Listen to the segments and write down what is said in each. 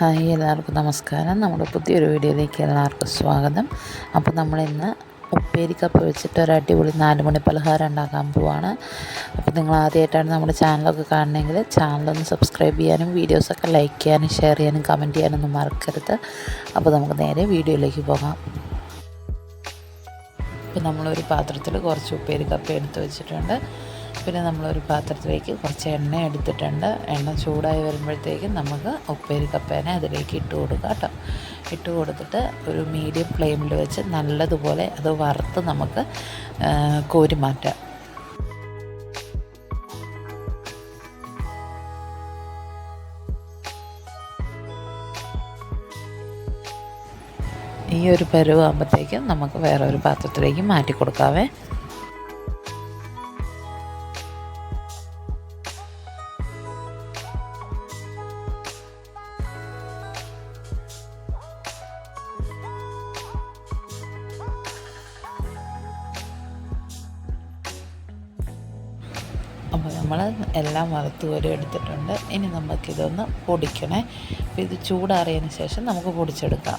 Hi എല്ലാവർക്കും നമസ്കാരം. നമ്മുടെ പുതിയൊരു വീഡിയോയിലേക്ക് എല്ലാവർക്കും സ്വാഗതം. അപ്പോൾ നമ്മളിന്ന് ഉപ്പേരിക്കപ്പ് വെച്ചിട്ട് ഒരു അടിപൊളി നാല് മണി പലഹാരം ഉണ്ടാക്കാൻ പോവാണ്. അപ്പോൾ നിങ്ങൾ ആദ്യമായിട്ടാണ് നമ്മുടെ ചാനലൊക്കെ കാണണമെങ്കിൽ ചാനലൊന്ന് സബ്സ്ക്രൈബ് ചെയ്യാനും വീഡിയോസൊക്കെ ലൈക്ക് ചെയ്യാനും ഷെയർ ചെയ്യാനും കമന്റ് ചെയ്യാനൊന്നും മറക്കരുത്. അപ്പോൾ നമുക്ക് നേരെ വീഡിയോയിലേക്ക് പോകാം. ഇപ്പോൾ നമ്മളൊരു പാത്രത്തിൽ കുറച്ച് ഉപ്പേരി കപ്പ് എടുത്ത് വെച്ചിട്ടുണ്ട്. പിന്നെ നമ്മളൊരു പാത്രത്തിലേക്ക് കുറച്ച് എണ്ണ എടുത്തിട്ടുണ്ട്. എണ്ണ ചൂടായി വരുമ്പോഴത്തേക്കും നമുക്ക് ഉപ്പേരി കപ്പേനെ അതിലേക്ക് ഇട്ട് കൊടുക്കുക കേട്ടോ. ഇട്ട് കൊടുത്തിട്ട് ഒരു മീഡിയം ഫ്ലെയിമിൽ വെച്ച് നല്ലതുപോലെ അത് വറുത്ത് നമുക്ക് കോരി മാറ്റാം. ഈ ഒരു പരുവാകുമ്പോഴത്തേക്കും നമുക്ക് വേറെ ഒരു പാത്രത്തിലേക്ക് മാറ്റി കൊടുക്കാവേ. അപ്പോൾ നമ്മൾ എല്ലാം വറുത്ത് വരും എടുത്തിട്ടുണ്ട്. ഇനി നമുക്കിതൊന്ന് പൊടിക്കണേ. അപ്പോൾ ഇത് ചൂടാറിയതിന് ശേഷം നമുക്ക് പൊടിച്ചെടുക്കാം.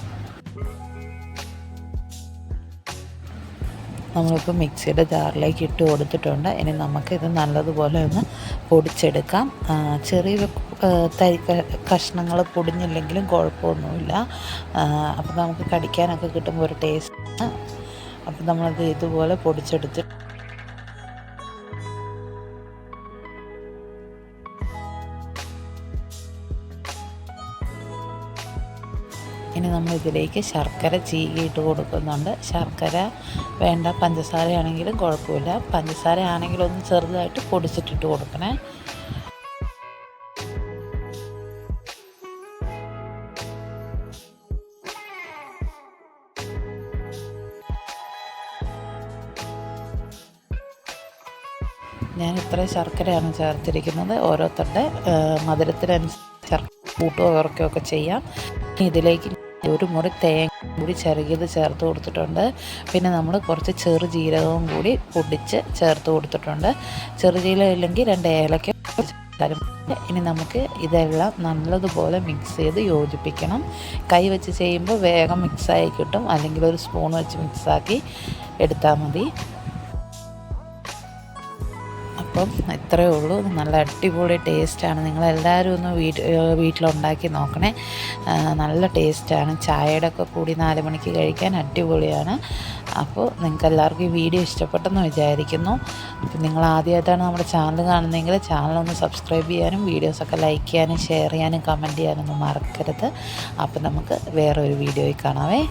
നമ്മളിപ്പോൾ മിക്സിയുടെ ജാറിലേക്ക് ഇട്ട് കൊടുത്തിട്ടുണ്ട്. ഇനി നമുക്കിത് നല്ലതുപോലെ ഒന്ന് പൊടിച്ചെടുക്കാം. ചെറിയ തരി കഷ്ണങ്ങൾ പൊടിഞ്ഞില്ലെങ്കിലും കുഴപ്പമൊന്നുമില്ല. അപ്പോൾ നമുക്ക് കടിക്കാനൊക്കെ കിട്ടുമ്പോൾ ഒരു ടേസ്റ്റ് അപ്പോൾ നമ്മളത് ഇതുപോലെ പൊടിച്ചെടുത്ത് ഇനി നമ്മൾ ഇതിലേക്ക് ശർക്കര ചീകിയിട്ട് കൊടുക്കുന്നുണ്ട്. ശർക്കര വേണ്ട പഞ്ചസാരയാണെങ്കിലും കുഴപ്പമില്ല. പഞ്ചസാര ആണെങ്കിലും ഒന്ന് ചെറുതായിട്ട് പൊടിച്ചിട്ടിട്ട് കൊടുക്കണേ. ഞാൻ ഇത്ര ശർക്കരയാണ് ചേർത്തിരിക്കുന്നത്. ഓരോരുത്തരുടെ മധുരത്തിനനുസരിച്ച് ശർക്കര കൂട്ടുകയോ കുറയ്ക്കുകയോ ഒക്കെ ചെയ്യാം. ഇതിലേക്ക് ഒരു മുറി തേങ്ങ കൂടി ചെറുകിയത് ചേർത്ത് കൊടുത്തിട്ടുണ്ട്. പിന്നെ നമ്മൾ കുറച്ച് ചെറു ജീരകവും കൂടി പൊടിച്ച് ചേർത്ത് കൊടുത്തിട്ടുണ്ട്. ചെറുജീരകം ഇല്ലെങ്കിൽ രണ്ട് ഏലക്ക ഇനി നമുക്ക് ഇതെല്ലാം നല്ലതുപോലെ മിക്സ് ചെയ്ത് യോജിപ്പിക്കണം. കൈ വെച്ച് ചെയ്യുമ്പോൾ വേഗം മിക്സായി കിട്ടും. അല്ലെങ്കിൽ ഒരു സ്പൂൺ വെച്ച് മിക്സാക്കി എടുത്താൽ മതി. അപ്പം ഇത്രയേ ഉള്ളൂ. നല്ല അടിപൊളി ടേസ്റ്റാണ്. നിങ്ങളെല്ലാവരും ഒന്ന് വീട്ട് വീട്ടിലുണ്ടാക്കി നോക്കണേ. നല്ല ടേസ്റ്റാണ്. ചായയുടെ ഒക്കെ കൂടി നാല് മണിക്ക് കഴിക്കാൻ അടിപൊളിയാണ്. അപ്പോൾ നിങ്ങൾക്ക് എല്ലാവർക്കും ഈ വീഡിയോ ഇഷ്ടപ്പെട്ടെന്ന് വിചാരിക്കുന്നു. അപ്പം നിങ്ങൾ ആദ്യമായിട്ടാണ് നമ്മുടെ ചാനൽ കാണുന്നതെങ്കിൽ ചാനലൊന്ന് സബ്സ്ക്രൈബ് ചെയ്യാനും വീഡിയോസൊക്കെ ലൈക്ക് ചെയ്യാനും ഷെയർ ചെയ്യാനും കമന്റ് ചെയ്യാനൊന്നും മറക്കരുത്. അപ്പോൾ നമുക്ക് വേറൊരു വീഡിയോയിൽ കാണാവേ.